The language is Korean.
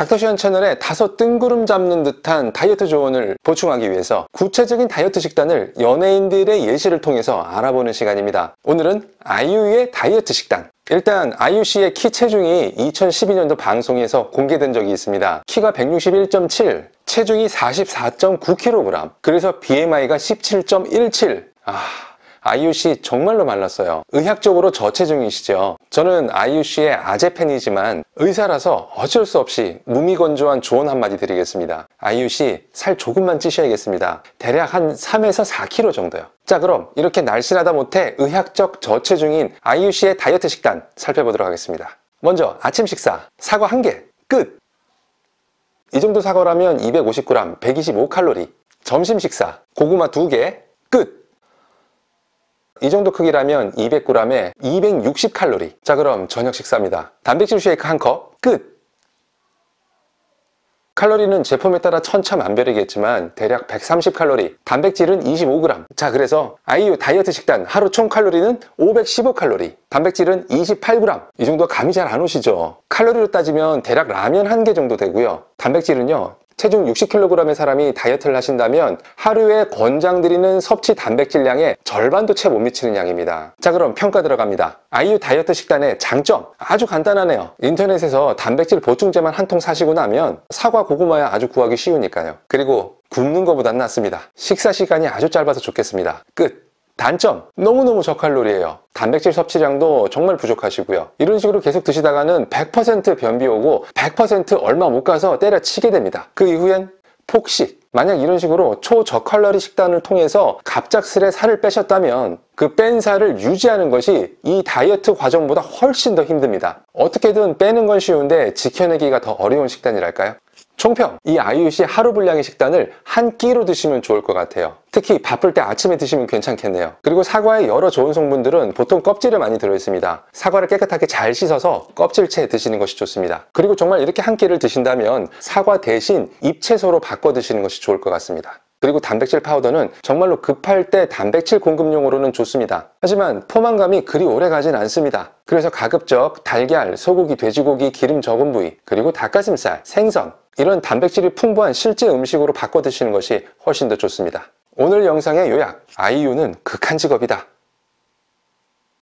닥터시안 채널에 다섯 뜬구름 잡는 듯한 다이어트 조언을 보충하기 위해서 구체적인 다이어트 식단을 연예인들의 예시를 통해서 알아보는 시간입니다. 오늘은 아이유의 다이어트 식단. 일단 아이유 씨의 키 체중이 2012년도 방송에서 공개된 적이 있습니다. 키가 161.7, 체중이 44.9kg, 그래서 BMI가 17.17. 아, 씨 정말로 말랐어요. 의학적으로 저체중이시죠. 저는 씨의 아재 팬이지만 의사라서 어쩔 수 없이 무미건조한 조언 한마디 드리겠습니다. 씨살 조금만 찌셔야겠습니다. 대략 한 3에서 4kg 정도요. 자 그럼 이렇게 날씬하다 못해 의학적 저체중인 씨의 다이어트 식단 살펴보도록 하겠습니다. 먼저 아침 식사 사과 1개 끝! 이 정도 사과라면 250g 125칼로리 점심 식사 고구마 2개 끝! 이 정도 크기라면 200g에 260칼로리. 자, 그럼 저녁 식사입니다. 단백질 쉐이크 한 컵, 끝! 칼로리는 제품에 따라 천차만별이겠지만 대략 130칼로리, 단백질은 25g. 자, 그래서 아이유 다이어트 식단 하루 총 칼로리는 515칼로리, 단백질은 28g. 이 정도 감이 잘 안 오시죠? 칼로리로 따지면 대략 라면 한 개 정도 되고요. 단백질은요, 체중 60kg의 사람이 다이어트를 하신다면 하루에 권장드리는 섭취 단백질량의 절반도 채 못 미치는 양입니다. 자 그럼 평가 들어갑니다. 아이유 다이어트 식단의 장점 아주 간단하네요. 인터넷에서 단백질 보충제만 한 통 사시고 나면 사과 고구마야 아주 구하기 쉬우니까요. 그리고 굶는 것보단 낫습니다. 식사 시간이 아주 짧아서 좋겠습니다. 끝! 단점. 너무너무 저칼로리예요. 단백질 섭취량도 정말 부족하시고요. 이런 식으로 계속 드시다가는 100% 변비 오고 100% 얼마 못 가서 때려치게 됩니다. 그 이후엔 폭식. 만약 이런 식으로 초저칼로리 식단을 통해서 갑작스레 살을 빼셨다면 그 뺀 살을 유지하는 것이 이 다이어트 과정보다 훨씬 더 힘듭니다. 어떻게든 빼는 건 쉬운데 지켜내기가 더 어려운 식단이랄까요 총평. 이 아이유 씨 하루 분량의 식단을 한 끼로 드시면 좋을 것 같아요. 특히 바쁠 때 아침에 드시면 괜찮겠네요. 그리고 사과의 여러 좋은 성분들은 보통 껍질에 많이 들어있습니다. 사과를 깨끗하게 잘 씻어서 껍질채 드시는 것이 좋습니다. 그리고 정말 이렇게 한 끼를 드신다면 사과 대신 잎채소로 바꿔 드시는 것이 좋을 것 같습니다. 그리고 단백질 파우더는 정말로 급할 때 단백질 공급용으로는 좋습니다. 하지만 포만감이 그리 오래 가진 않습니다. 그래서 가급적 달걀, 소고기, 돼지고기, 기름 적은 부위, 그리고 닭가슴살, 생선 이런 단백질이 풍부한 실제 음식으로 바꿔 드시는 것이 훨씬 더 좋습니다. 오늘 영상의 요약, 아이유는 극한 직업이다.